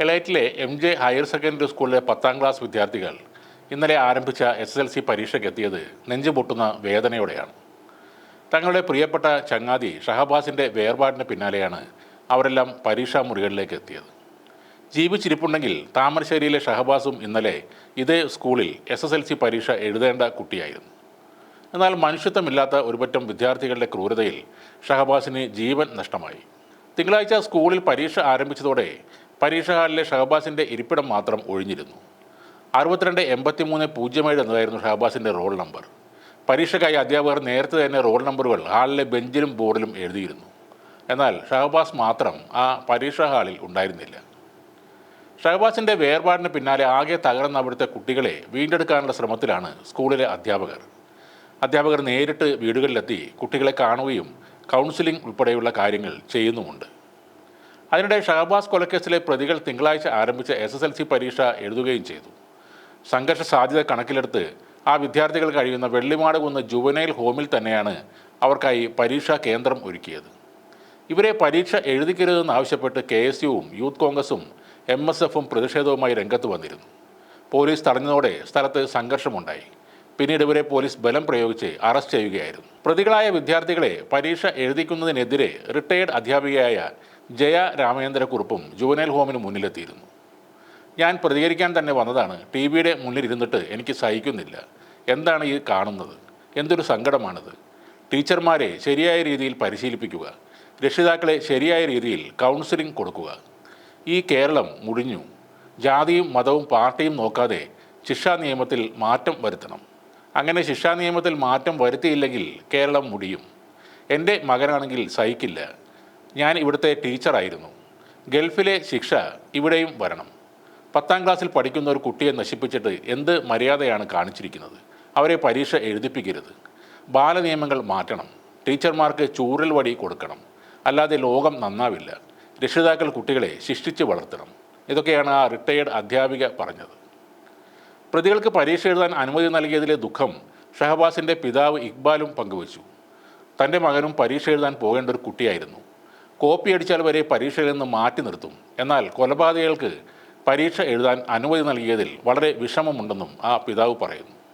എലൈറ്റിലെ M J higher secondary സ്കൂളിലെ പത്താം class വിദ്യാർത്ഥികൾ ഇന്നലെ ആരംഭിച്ച എസ് എസ് എൽ സി പരീക്ഷയ്ക്ക് എത്തിയത് നെഞ്ചുപൊട്ടുന്ന വേദനയോടെയാണ്. തങ്ങളുടെ പ്രിയപ്പെട്ട ചങ്ങാതി ഷഹബാസിന്റെ വേർപാടിന് പിന്നാലെയാണ് അവരെല്ലാം പരീക്ഷാ മുറികളിലേക്ക് എത്തിയത്. ജീവിച്ചിരിപ്പുണ്ടെങ്കിൽ താമരശ്ശേരിയിലെ ഷഹബാസും ഇന്നലെ ഇതേ സ്കൂളിൽ എസ് എസ് എൽ സി പരീക്ഷ എഴുതേണ്ട കുട്ടിയായിരുന്നു. എന്നാൽ മനുഷ്യത്വമില്ലാത്ത ഒരുപറ്റം വിദ്യാർത്ഥികളുടെ ക്രൂരതയിൽ ഷഹബാസിന് ജീവൻ നഷ്ടമായി. തിങ്കളാഴ്ച സ്കൂളിൽ പരീക്ഷ ആരംഭിച്ചതോടെ പരീക്ഷ ഹാളിലെ ഷഹബാസിന്റെ ഇരിപ്പിടം മാത്രം ഒഴിഞ്ഞിരുന്നു. അറുപത്തിരണ്ട് എൺപത്തി മൂന്ന് പൂജ്യം ഏഴ് എന്നതായിരുന്നു ഷഹബാസിന്റെ റോൾ നമ്പർ. പരീക്ഷയ്ക്കായി അധ്യാപകർ നേരത്തെ തന്നെ റോൾ നമ്പറുകൾ ഹാളിലെ ബെഞ്ചിലും ബോർഡിലും എഴുതിയിരുന്നു. എന്നാൽ ഷഹബാസ് മാത്രം ആ പരീക്ഷാ ഹാളിൽ ഉണ്ടായിരുന്നില്ല. ഷഹബാസിന്റെ വേർപാടിന് പിന്നാലെ ആകെ തകർന്ന അവിടുത്തെ കുട്ടികളെ വീണ്ടെടുക്കാനുള്ള ശ്രമത്തിലാണ് സ്കൂളിലെ അധ്യാപകർ. അധ്യാപകർ നേരിട്ട് വീടുകളിലെത്തി കുട്ടികളെ കാണുകയും കൗൺസിലിംഗ് ഉൾപ്പെടെയുള്ള കാര്യങ്ങൾ ചെയ്യുന്നുമുണ്ട്. അതിനിടെ ഷഹബാസ് കൊലക്കേസിലെ പ്രതികൾ തിങ്കളാഴ്ച ആരംഭിച്ച എസ് എസ് എൽ സി പരീക്ഷ എഴുതുകയും ചെയ്തു. സംഘർഷ സാധ്യത കണക്കിലെടുത്ത് ആ വിദ്യാർത്ഥികൾ കഴിയുന്ന വെള്ളിമാട് കുന്ന് ജുവനൈൽ ഹോമിൽ തന്നെയാണ് അവർക്കായി പരീക്ഷാ കേന്ദ്രം ഒരുക്കിയത്. ഇവരെ പരീക്ഷ എഴുതിക്കരുതെന്ന് ആവശ്യപ്പെട്ട് കെ എസ് യുവും യൂത്ത് കോൺഗ്രസും എം എസ് എഫും പ്രതിഷേധവുമായി രംഗത്ത് വന്നിരുന്നു. പോലീസ് തടഞ്ഞതോടെ സ്ഥലത്ത് സംഘർഷമുണ്ടായി. പിന്നീട് ഇവരെ പോലീസ് ബലം പ്രയോഗിച്ച് അറസ്റ്റ് ചെയ്യുകയായിരുന്നു. പ്രതികളായ വിദ്യാർത്ഥികളെ പരീക്ഷ എഴുതിക്കുന്നതിനെതിരെ റിട്ടയേർഡ് അധ്യാപികയായ ജയ രാമചന്ദ്രക്കുറുപ്പും ജുവനൽ ഹോമിന് മുന്നിലെത്തിയിരുന്നു. ഞാൻ പ്രതികരിക്കാൻ തന്നെ വന്നതാണ്. ടി വിയുടെ മുന്നിലിരുന്നിട്ട് എനിക്ക് സഹിക്കുന്നില്ല. എന്താണ് ഈ കാണുന്നത്? എന്തൊരു സങ്കടമാണിത്? ടീച്ചർമാരെ ശരിയായ രീതിയിൽ പരിശീലിപ്പിക്കുക. രക്ഷിതാക്കളെ ശരിയായ രീതിയിൽ കൗൺസിലിംഗ് കൊടുക്കുക. ഈ കേരളം മുടിഞ്ഞു. ജാതിയും മതവും പാർട്ടിയും നോക്കാതെ ശിക്ഷാ നിയമത്തിൽ മാറ്റം വരുത്തണം. അങ്ങനെ ശിക്ഷാ നിയമത്തിൽ മാറ്റം വരുത്തിയില്ലെങ്കിൽ കേരളം മുടിയും. എന്റെ മകനാണെങ്കിൽ സഹിക്കില്ല. ഞാൻ ഇവിടുത്തെ ടീച്ചറായിരുന്നു. ഗൾഫിലെ ശിക്ഷ ഇവിടെയും വരണം. പത്താം ക്ലാസ്സിൽ പഠിക്കുന്ന ഒരു കുട്ടിയെ നശിപ്പിച്ചിട്ട് എന്ത് മര്യാദയാണ് കാണിച്ചിരിക്കുന്നത്? അവരെ പരീക്ഷ എഴുതിപ്പിക്കരുത്. ബാലനിയമങ്ങൾ മാറ്റണം. ടീച്ചർമാർക്ക് ചൂരൽ വടി കൊടുക്കണം. അല്ലാതെ ലോകം നന്നാവില്ല. രക്ഷിതാക്കൾ കുട്ടികളെ ശിക്ഷിച്ച് വളർത്തണം. ഇതൊക്കെയാണ് ആ റിട്ടയേർഡ് അധ്യാപിക പറഞ്ഞത്. പ്രതികൾക്ക് പരീക്ഷ എഴുതാൻ അനുമതി നൽകിയതിലെ ദുഃഖം ഷഹബാസിന്റെ പിതാവ് ഇക്ബാലും പങ്കുവച്ചു. തന്റെ മകനും പരീക്ഷ എഴുതാൻ പോകേണ്ട ഒരു കുട്ടിയായിരുന്നു. കോപ്പി അടിച്ചാൽ വരെ പരീക്ഷയിൽ നിന്ന് മാറ്റി നിർത്തും. എന്നാൽ കൊലപാതകൾക്ക് പരീക്ഷ എഴുതാൻ അനുമതി നൽകിയതിൽ വളരെ വിഷമമുണ്ടെന്നും ആ പിതാവ് പറയുന്നു.